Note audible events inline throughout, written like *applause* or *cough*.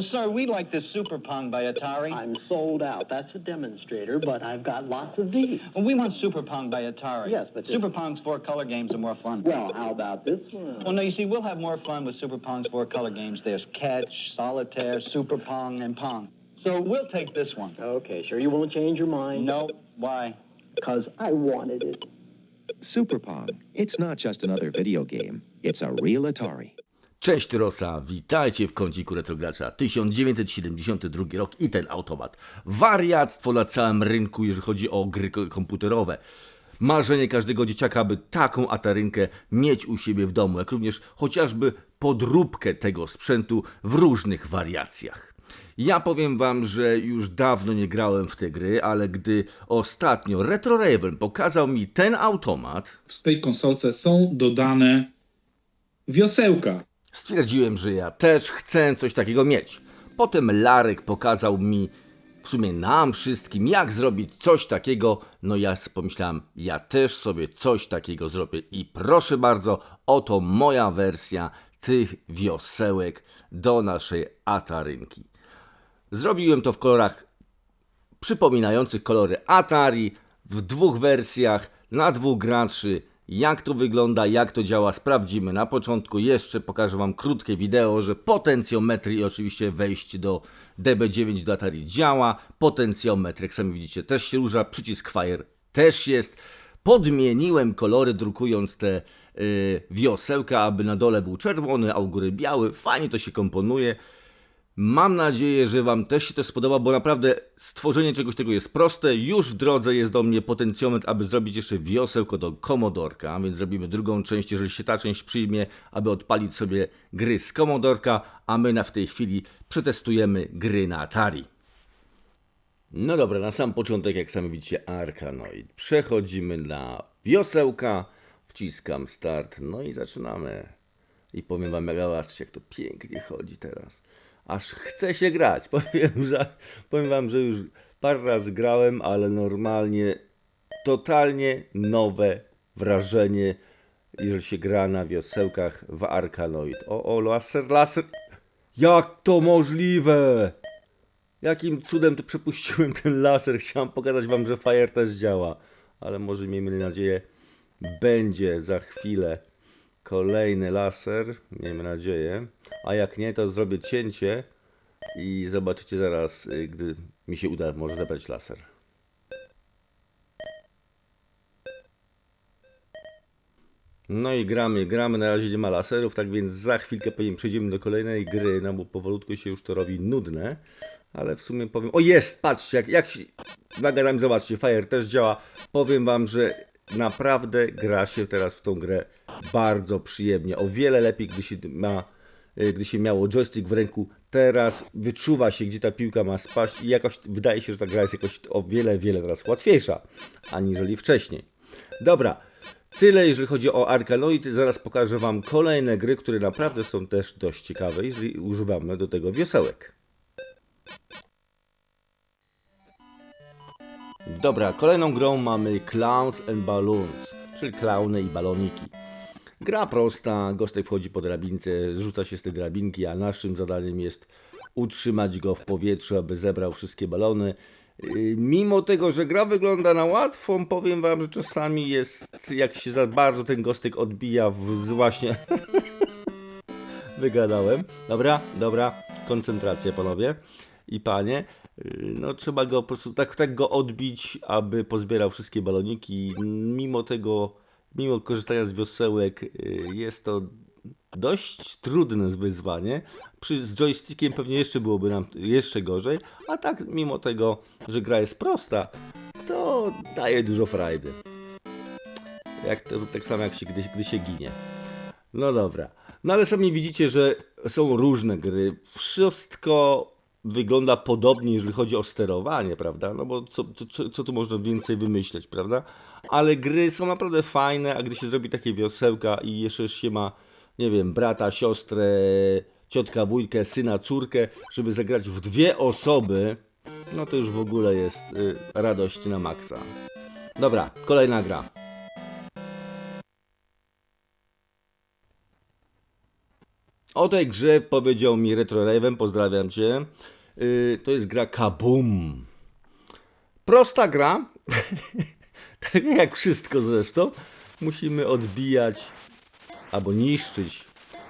Oh, sir, we like this Super Pong by Atari. I'm sold out. That's a demonstrator, but I've got lots of these. Well, we want Super Pong by Atari. Yes, but this- Super Pong's four color games are more fun. Well, how about this one? Well, no, you see, we'll have more fun with Super Pong's four color games. There's catch, solitaire, Super Pong, and Pong. So we'll take this one. Okay, sure you won't change your mind? No, why? Because I wanted it. Super Pong. It's not just another video game, it's a real Atari. Cześć Rosa, witajcie w kąciku Retrogracza. 1972 rok i ten automat. Wariactwo na całym rynku, jeżeli chodzi o gry ko- komputerowe. Marzenie każdego dzieciaka, by taką atarynkę mieć u siebie w domu, jak również chociażby podróbkę tego sprzętu w różnych wariacjach. Ja powiem wam, że już dawno nie grałem w te gry, ale gdy ostatnio Retro Raven pokazał mi ten automat, w tej konsolce są dodane wiosełka. Stwierdziłem, że ja też chcę coś takiego mieć. Potem Larek pokazał mi, w sumie nam wszystkim, jak zrobić coś takiego. No ja pomyślałem, ja też sobie coś takiego zrobię. I proszę bardzo, oto moja wersja tych wiosełek do naszej atarynki. Zrobiłem to w kolorach przypominających kolory Atari w dwóch wersjach na dwóch graczy. Jak to wygląda, jak to działa, sprawdzimy. Na początku jeszcze pokażę Wam krótkie wideo, że potencjometry i oczywiście wejście do DB9 do Atari działa. Potencjometr, jak sami widzicie, też się rusza. Przycisk Fire też jest. Podmieniłem kolory, drukując te yy, wiosełka, aby na dole był czerwony, a u góry biały. Fajnie to się komponuje. Mam nadzieję, że Wam też się to spodoba, bo naprawdę stworzenie czegoś takiego jest proste. Już w drodze jest do mnie potencjometr, aby zrobić jeszcze wiosełko do komodorka, więc zrobimy drugą część, jeżeli się ta część przyjmie, aby odpalić sobie gry z komodorka, a my na w tej chwili przetestujemy gry na Atari. No dobra, na sam początek, jak sami widzicie, Arkanoid. Przechodzimy na wiosełka, wciskam start, no i zaczynamy. I powiem wam, jak to pięknie chodzi teraz. Aż chce się grać. *laughs* Powiem, że, powiem wam, że już parę razy grałem, ale normalnie totalnie nowe wrażenie, jeżeli się gra na wiosełkach w Arkanoid. O, o, laser, laser. Jak to możliwe? Jakim cudem to przepuściłem ten laser? Chciałem pokazać wam, że Fire też działa. Ale może miejmy nadzieję, będzie za chwilę kolejny laser. Miejmy nadzieję. A jak nie, to zrobię cięcie i zobaczycie zaraz, y, gdy mi się uda, może zabrać laser. No i gramy, gramy, na razie nie ma laserów, tak więc za chwilkę pewnie przejdziemy do kolejnej gry, no bo powolutku się już to robi nudne, ale w sumie powiem, o jest, patrzcie, jak, jak się, nagadam, zobaczcie, Fire też działa, powiem wam, że naprawdę gra się teraz w tą grę bardzo przyjemnie, o wiele lepiej, gdy się ma, y, gdy się miało joystick w ręku, teraz wyczuwa się, gdzie ta piłka ma spaść i jakoś wydaje się, że ta gra jest jakoś o wiele, wiele teraz łatwiejsza, aniżeli wcześniej. Dobra, Tyle jeżeli chodzi o Arkanoid. Zaraz pokażę Wam kolejne gry, które naprawdę są też dość ciekawe, jeżeli używamy do tego wiosełek. Dobra, kolejną grą mamy Clowns and Balloons, czyli klauny i baloniki. Gra prosta, gostek wchodzi po drabince, zrzuca się z tej drabinki, a naszym zadaniem jest utrzymać go w powietrzu, aby zebrał wszystkie balony. Yy, Mimo tego, że gra wygląda na łatwą, powiem wam, że czasami jest, jak się za bardzo ten gostek odbija w właśnie... *laughs* Wygadałem. Dobra, dobra, koncentracja panowie i panie. Yy, No trzeba go po prostu tak, tak go odbić, aby pozbierał wszystkie baloniki. Mimo tego, mimo korzystania z wiosełek, yy, jest to dość trudne wyzwanie. Przy, z joystickiem pewnie jeszcze byłoby nam jeszcze gorzej, a tak mimo tego, że gra jest prosta, to daje dużo frajdy. Jak to, tak samo jak się, gdy, gdy się ginie. No dobra. No ale sami widzicie, że są różne gry. Wszystko wygląda podobnie, jeżeli chodzi o sterowanie, prawda? No bo co, co, co tu można więcej wymyśleć, prawda? Ale gry są naprawdę fajne, a gdy się zrobi takie wiosełka i jeszcze się ma, nie wiem, brata, siostrę, ciotka, wujkę, syna, córkę, żeby zagrać w dwie osoby, no to już w ogóle jest y, radość na maksa. Dobra, kolejna gra. O tej grze powiedział mi Retro Raven, pozdrawiam cię. Yy, to jest gra Kaboom. Prosta gra, *laughs* tak jak wszystko zresztą. Musimy odbijać albo niszczyć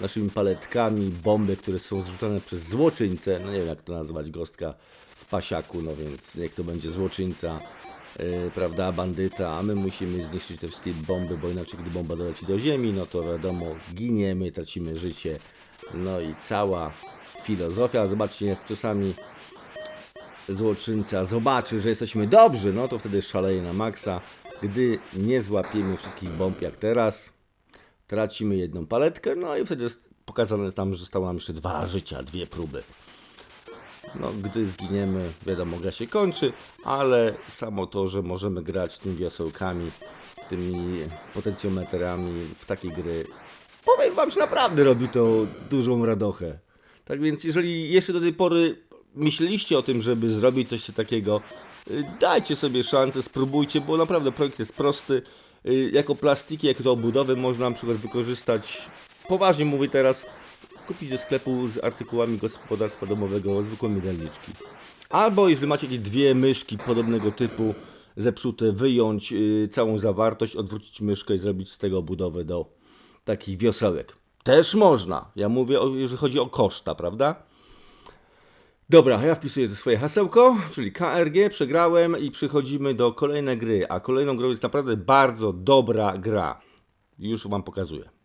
naszymi paletkami bomby, które są zrzucane przez złoczyńcę. No nie wiem jak to nazwać, gostka w pasiaku, no więc niech to będzie złoczyńca, yy, prawda, bandyta, a my musimy zniszczyć te wszystkie bomby, bo inaczej gdy bomba doleci do ziemi, no to wiadomo, giniemy, tracimy życie. No i cała filozofia. Zobaczcie, jak czasami złoczyńca zobaczy, że jesteśmy dobrzy, no to wtedy szaleje na maksa. Gdy nie złapiemy wszystkich bomb jak teraz, tracimy jedną paletkę, no i wtedy pokazane jest tam, że zostało nam jeszcze dwa życia, dwie próby. No, gdy zginiemy, wiadomo, gra się kończy, ale samo to, że możemy grać tymi wiosełkami, tymi potencjometrami w takie gry, powiem wam, że naprawdę robi to dużą radochę. Tak więc, jeżeli jeszcze do tej pory myśleliście o tym, żeby zrobić coś takiego, y, dajcie sobie szansę, spróbujcie, bo naprawdę projekt jest prosty. Y, Jako plastiki, jak to obudowy można na przykład wykorzystać, poważnie mówię teraz, kupić do sklepu z artykułami gospodarstwa domowego zwykłe mydelniczki. Albo jeżeli macie jakieś dwie myszki podobnego typu zepsute, wyjąć yy, całą zawartość, odwrócić myszkę i zrobić z tego budowę do takich wiosełek. Też można. Ja mówię, o, jeżeli chodzi o koszta, prawda? Dobra, ja wpisuję to swoje hasełko, czyli KRG, przegrałem i przechodzimy do kolejnej gry. A kolejną grą jest naprawdę bardzo dobra gra. Już Wam pokazuję.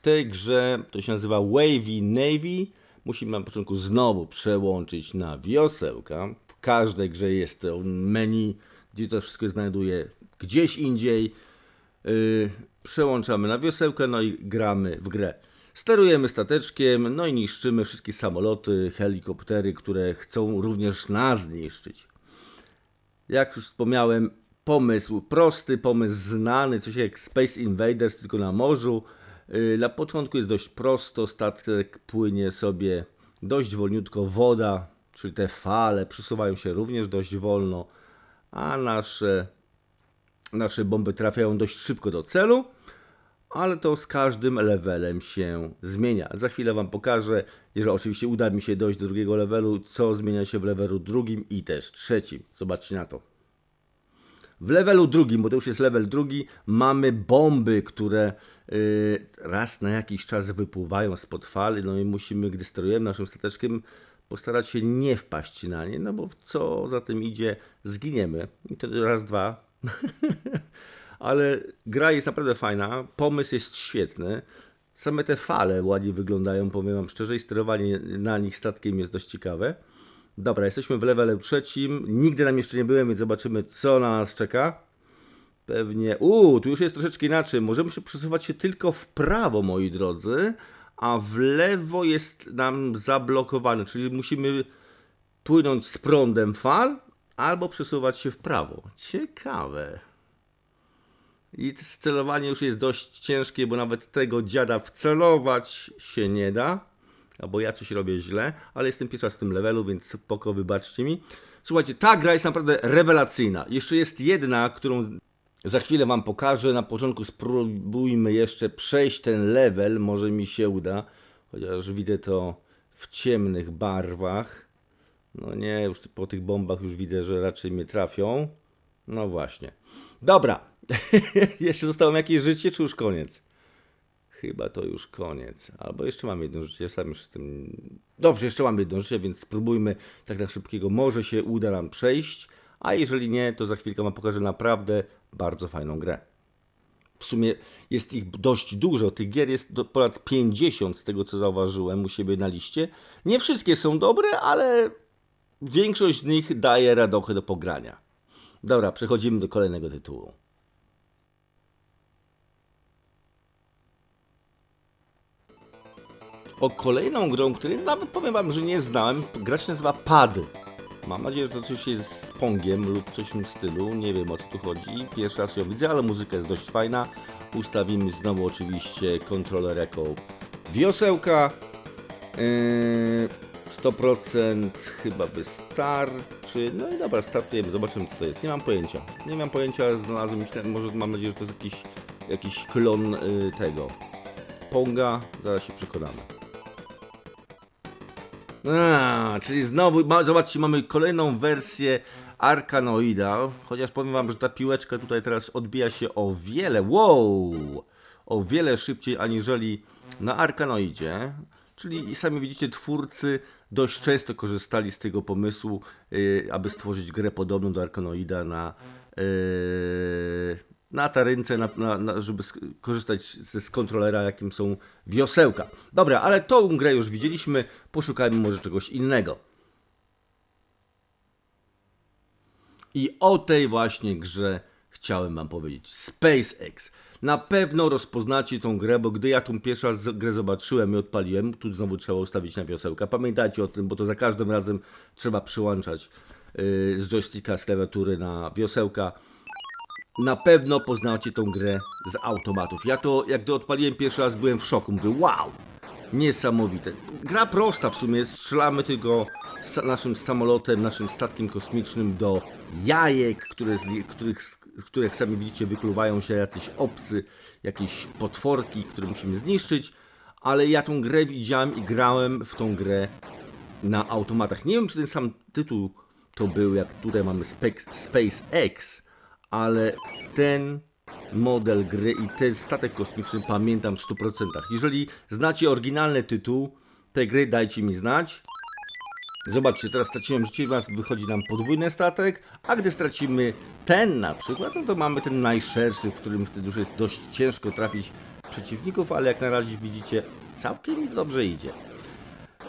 W tej grze to się nazywa Wavy Navy. Musimy na początku znowu przełączyć na wiosełka. W każdej grze jest to menu, gdzie to wszystko znajduje gdzieś indziej. Yy, przełączamy na wiosełkę, no i gramy w grę. Sterujemy stateczkiem, no i niszczymy wszystkie samoloty, helikoptery, które chcą również nas zniszczyć. Jak już wspomniałem, pomysł prosty, pomysł znany, coś jak Space Invaders, tylko na morzu. Yy, Na początku jest dość prosto, statek płynie sobie dość wolniutko, woda, czyli te fale przesuwają się również dość wolno, a nasze, nasze bomby trafiają dość szybko do celu ale to z każdym levelem się zmienia. Za chwilę Wam pokażę, jeżeli oczywiście uda mi się dojść do drugiego levelu, co zmienia się w levelu drugim i też trzecim. Zobaczcie na to. W levelu drugim, bo to już jest level drugi, mamy bomby, które raz na jakiś czas wypływają spod fali, no i musimy, gdy sterujemy naszym stateczkiem, postarać się nie wpaść na nie, no bo co za tym idzie, zginiemy. I to raz, dwa, *laughs* ale gra jest naprawdę fajna, pomysł jest świetny. Same te fale ładnie wyglądają, powiem wam szczerze, i sterowanie na nich statkiem jest dość ciekawe. Dobra, jesteśmy w levelu trzecim. Nigdy tam jeszcze nie byłem, więc zobaczymy, co na nas czeka. Pewnie. Uuu, tu już jest troszeczkę inaczej. Możemy się przesuwać się tylko w prawo, moi drodzy, a w lewo jest nam zablokowane, czyli musimy płynąć z prądem fal albo przesuwać się w prawo. Ciekawe. I celowanie już jest dość ciężkie, bo nawet tego dziada wcelować się nie da. Albo ja coś robię źle, ale jestem pierwszy raz w tym levelu, więc spoko, wybaczcie mi. Słuchajcie, ta gra jest naprawdę rewelacyjna. Jeszcze jest jedna, którą za chwilę Wam pokażę. Na początku spróbujmy jeszcze przejść ten level, może mi się uda. Chociaż widzę to w ciemnych barwach. No nie, już po tych bombach już widzę, że raczej mnie trafią. No właśnie. Dobra. *laughs* jeszcze zostało mi jakieś życie, czy już koniec? Chyba to już koniec. Albo jeszcze mam jedno życie. Sam już jestem. Dobrze, jeszcze mam jedno życie, więc spróbujmy tak na szybkiego. Może się uda nam przejść. A jeżeli nie, to za chwilkę Wam pokażę naprawdę bardzo fajną grę. W sumie jest ich dość dużo. Tych gier jest ponad 50 z tego, co zauważyłem u siebie na liście. Nie wszystkie są dobre, ale większość z nich daje radochę do pogrania. Dobra, przechodzimy do kolejnego tytułu. O kolejną grą, której nawet powiem wam, że nie znałem, gra się nazywa Pad. Mam nadzieję, że to coś jest z Pongiem lub coś w tym stylu, nie wiem o co tu chodzi. Pierwszy raz ją widzę, ale muzyka jest dość fajna. Ustawimy znowu oczywiście kontroler jako wiosełka. Yy, 100% chyba wystarczy. No i dobra, startujemy, zobaczymy co to jest. Nie mam pojęcia. Nie mam pojęcia, znalazłem, myślę, może mam nadzieję, że to jest jakiś, jakiś klon y, tego Ponga? Zaraz się przekonamy. A, czyli znowu, ma, zobaczcie, mamy kolejną wersję Arkanoida, chociaż powiem wam, że ta piłeczka tutaj teraz odbija się o wiele, wow, o wiele szybciej aniżeli na Arkanoidzie, czyli sami widzicie, twórcy dość często korzystali z tego pomysłu, yy, aby stworzyć grę podobną do Arkanoida na, yy, na tarynce, na, na, na, żeby korzystać z kontrolera, jakim są wiosełka. Dobra, ale tą grę już widzieliśmy, poszukajmy może czegoś innego. I o tej właśnie grze chciałem wam powiedzieć. SpaceX. Na pewno rozpoznacie tą grę, bo gdy ja tą pierwszy raz grę zobaczyłem i odpaliłem, tu znowu trzeba ustawić na wiosełka. Pamiętajcie o tym, bo to za każdym razem trzeba przyłączać yy, z joysticka, z klawiatury na wiosełka. Na pewno poznacie tą grę z automatów. Ja to, jak to odpaliłem pierwszy raz, byłem w szoku. Mówię, wow, niesamowite. Gra prosta w sumie, strzelamy tylko naszym samolotem, naszym statkiem kosmicznym do jajek, które z, których, których sami widzicie wykluwają się jacyś obcy, jakieś potworki, które musimy zniszczyć. Ale ja tą grę widziałem i grałem w tą grę na automatach. Nie wiem, czy ten sam tytuł to był, jak tutaj mamy SpaceX, ale ten model gry i ten statek kosmiczny pamiętam w 100%. Jeżeli znacie oryginalny tytuł tej gry, dajcie mi znać. Zobaczcie, teraz straciłem życie, więc wychodzi nam podwójny statek, a gdy stracimy ten na przykład, no to mamy ten najszerszy, w którym wtedy już jest dość ciężko trafić przeciwników, ale jak na razie widzicie, całkiem dobrze idzie.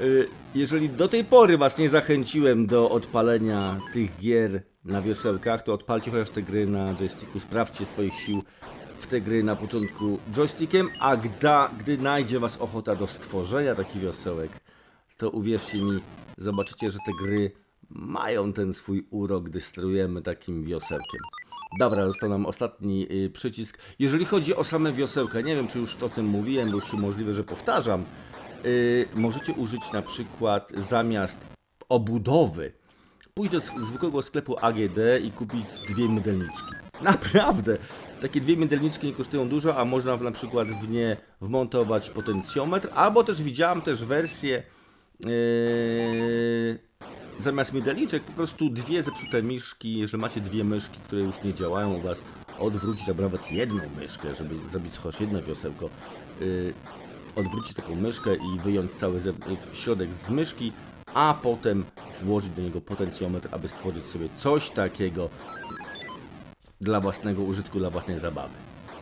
Y, Jeżeli do tej pory Was nie zachęciłem do odpalenia tych gier na wiosełkach, to odpalcie chociaż te gry na joysticku, sprawdźcie swoich sił w te gry na początku joystickiem, a gda, gdy najdzie Was ochota do stworzenia takich wiosełek, to uwierzcie mi, zobaczycie, że te gry mają ten swój urok, gdy sterujemy takim wiosełkiem. Dobra, został nam ostatni y, przycisk. Jeżeli chodzi o same wiosełka, nie wiem czy już o tym mówiłem, bo już możliwe, że powtarzam. Y, możecie użyć na przykład zamiast obudowy pójść do zwykłego sklepu AGD i kupić dwie mydelniczki. *laughs* Naprawdę! Takie dwie mydelniczki nie kosztują dużo, a można na przykład w nie wmontować potencjometr, albo też widziałam też wersję yy, zamiast mydelniczek po prostu dwie zepsute myszki, jeżeli macie dwie myszki, które już nie działają u Was, odwrócić albo nawet jedną myszkę, żeby zrobić chociaż jedno wiosełko, yy, odwrócić taką myszkę i wyjąć cały środek z myszki, a potem włożyć do niego potencjometr, aby stworzyć sobie coś takiego dla własnego użytku, dla własnej zabawy.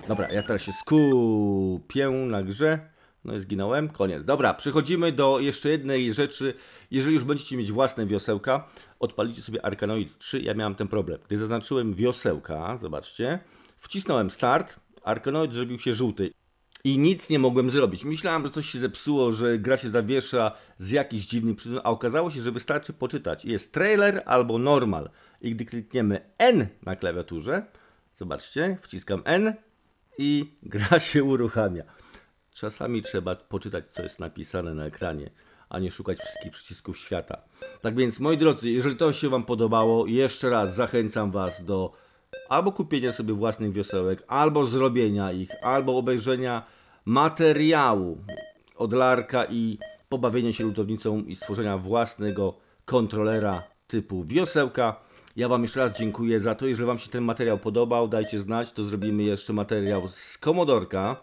Dobra, ja teraz się skupię na grze. No i zginąłem. Koniec. Dobra, przechodzimy do jeszcze jednej rzeczy. Jeżeli już będziecie mieć własne wiosełka, odpalicie sobie Arkanoid 3. Ja miałem ten problem. Gdy zaznaczyłem wiosełka, zobaczcie, wcisnąłem start, Arkanoid zrobił się żółty. I nic nie mogłem zrobić. Myślałem, że coś się zepsuło, że gra się zawiesza z jakichś dziwnych przyczyn, a okazało się, że wystarczy poczytać. Jest trailer albo normal. I gdy klikniemy N na klawiaturze, zobaczcie, wciskam N i *laughs* gra się uruchamia. Czasami trzeba poczytać, co jest napisane na ekranie, a nie szukać wszystkich przycisków świata. Tak więc, moi drodzy, jeżeli to się Wam podobało, jeszcze raz zachęcam Was do albo kupienia sobie własnych wiosełek, albo zrobienia ich, albo obejrzenia materiału od Larka i pobawienia się lutownicą i stworzenia własnego kontrolera typu wiosełka. Ja Wam jeszcze raz dziękuję za to. Jeżeli Wam się ten materiał podobał, dajcie znać, to zrobimy jeszcze materiał z Komodorka.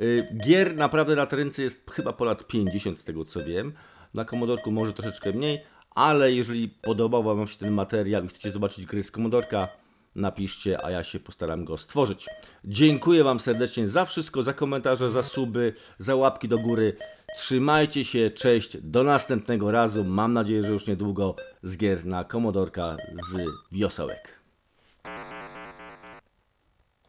Y, Gier naprawdę na ręce jest chyba ponad 50 z tego co wiem. Na Komodorku może troszeczkę mniej, ale jeżeli podobał Wam się ten materiał i chcecie zobaczyć gry z Komodorka, napiszcie, a ja się postaram go stworzyć. Dziękuję Wam serdecznie za wszystko, za komentarze, za suby, za łapki do góry. Trzymajcie się, cześć, do następnego razu. Mam nadzieję, że już niedługo z gier na Komodorka z wiosełek.